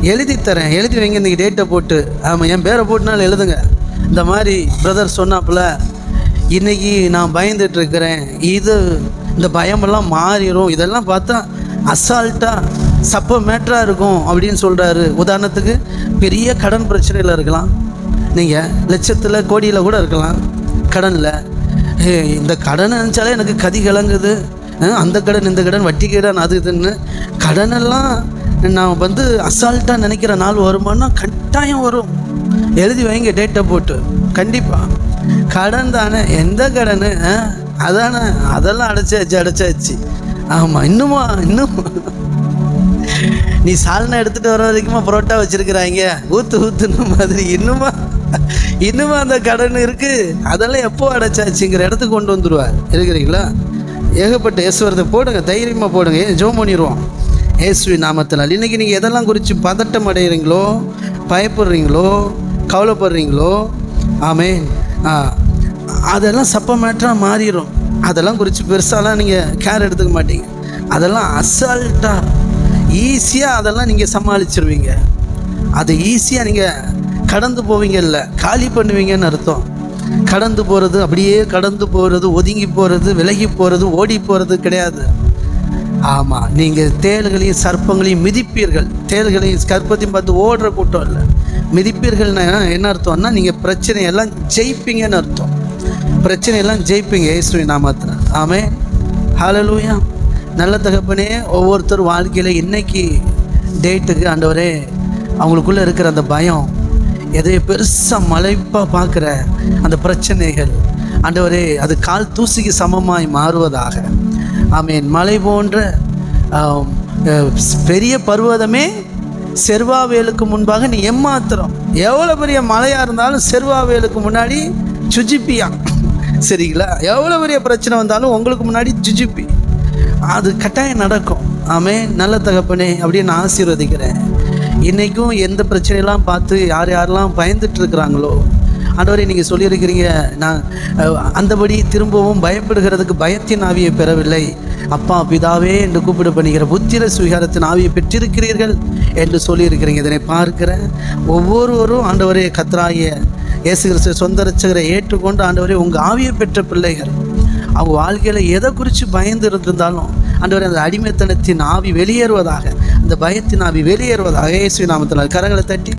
எழுதி தரேன். எழுதி வைங்க இன்றைக்கி டேட்டை போட்டு. ஆமாம் என் பேரை போட்டுனாலும் எழுதுங்க. இந்த மாதிரி பிரதர் சொன்னாப்புல இன்னைக்கு நான் பயந்துட்டுருக்கிறேன். இது இந்த பயமெல்லாம் மாறிடும் இதெல்லாம் பார்த்தா அசால்ட்டாக சப்ப மேட்டராக இருக்கும் அப்படின்னு சொல்கிறாரு உதாரணத்துக்கு பெரிய கடன் பிரச்சனையில் இருக்கலாம். நீங்கள் லட்சத்தில் கோடியில் கூட இருக்கலாம். கடனில். இந்த கடன் நினச்சாலே எனக்கு கதி கலங்குது. அந்த கடன் இந்த கடன் வட்டி கடன் அது இதுன்னு. கடனெல்லாம் நான் வந்து அசால்ட்டாக நினைக்கிற நாள் வருமானா கட்டாயம் வரும். எழுதி வைங்க டேட்டை போட்டு. கண்டிப்பாக கடன் தானே. எந்த கடன்? அதானே. அதெல்லாம் அடைச்சாச்சு அடைச்சாச்சு. ஆமாம் இன்னுமா? இன்னும். நீ சால்னா எடுத்துகிட்டு வர வரைக்குமா புரோட்டா வச்சுருக்குறாங்க? ஊற்று ஊற்றுன மாதிரி. இன்னுமா? இன்னுமா அந்த கடன் இருக்குது அதெல்லாம் எப்போ அடைச்சாச்சுங்கிற இடத்துக்கு கொண்டு வந்துடுவார் இருக்கிறீங்களா? ஏகப்பட்ட ஈஸ்வரத்தை போடுங்க. தைரியமாக போடுங்க. ஏன் ஜோம் பண்ணிடுவோம் ஏசுவி நாமத்தினால். இன்றைக்கி நீங்கள் எதெல்லாம் குறித்து பதட்டம் அடைகிறீங்களோ பயப்படுறீங்களோ கவலைப்படுறீங்களோ ஆமே அதெல்லாம் சப்பமேட்டராக மாறிடும் அதெல்லாம் குறித்து பெருசாலாம் நீங்கள் கேர் எடுத்துக்க மாட்டீங்க. அதெல்லாம் அசால்ட்டாக ஈஸியாக அதெல்லாம் நீங்கள் சமாளிச்சிருவீங்க. அதை ஈஸியாக நீங்கள் கடந்து போவீங்கல்ல காலி பண்ணுவீங்கன்னு அர்த்தம். கடந்து போகிறது அப்படியே கடந்து போகிறது ஒதுங்கி போகிறது விலகி போகிறது ஓடி போகிறது கிடையாது. ஆமாம் நீங்கள் தேள்களையும் சர்ப்பங்களையும் மிதிப்பீர்கள். தேள்களையும் சர்ப்பத்தையும் பார்த்து ஓடுற கூட்டம் இல்லை. மிதிப்பீர்கள்னா என்ன அர்த்தம்னா நீங்கள் பிரச்சனையெல்லாம் ஜெயிப்பீங்கன்னு அர்த்தம். பிரச்சனையெல்லாம் ஜெயிப்பீங்க ஏசுவி நாமத்தில். ஆமே ஹலலூயா நல்ல தகப்பனே ஒவ்வொருத்தர் வாழ்க்கையில் இன்னைக்கு டேட்டுக்கு ஆண்டவரே அவங்களுக்குள்ளே இருக்கிற அந்த பயம் எதையோ பெருசாக மலைப்பாக பார்க்குற அந்த பிரச்சனைகள். ஆண்டவரே அது கால் தூசிக்கு சமமாய் மாறுவதாக. ஆமேன். மலை போன்ற பெரிய பர்வதமே செர்வாவேலுக்கு முன்பாக நீ எம்மாத்திரம். எவ்வளோ பெரிய மலையாக இருந்தாலும் செர்வாவேலுக்கு முன்னாடி சுஜிப்பியா. சரிங்களா? எவ்வளோ பெரிய பிரச்சனை வந்தாலும் உங்களுக்கு முன்னாடி ஜுஜிப்பி அது கட்டாயம் நடக்கும். ஆமே நல்ல தகப்பனே அப்படின்னு நான் ஆசீர்வதிக்கிறேன். இன்றைக்கும் எந்த பிரச்சனையெல்லாம் பார்த்து யார் யாரெல்லாம் பயந்துட்டு இருக்கிறாங்களோ ஆண்டவரை நீங்கள் சொல்லியிருக்கிறீங்க நான் அந்தபடி திரும்பவும் பயப்படுகிறதுக்கு பயத்தின் ஆவியை பெறவில்லை. அப்பா பிதாவே என்று கூப்பிட பண்ணுகிற புத்திர சுவீகாரத்தின் ஆவியை பெற்றிருக்கிறீர்கள் என்று சொல்லியிருக்கிறீங்க. இதனை பார்க்கிற ஒவ்வொருவரும் ஆண்டவரே கத்ராய இயேசு கிறிஸ்து சொந்த ரச்சகரை ஏற்றுக்கொண்டு ஆண்டவரே உங்கள் ஆவியை பெற்ற பிள்ளைகள் அவங்க வாழ்க்கையில் எதை குறித்து பயந்து இருந்திருந்தாலும் ஆண்டவரே அந்த அடிமைத்தனத்தின் ஆவி வெளியேறுவதாக அந்த பயத்தின் ஆவி வெளியேறுவதாக இயேசு நாமத்தில் கரங்களை தட்டி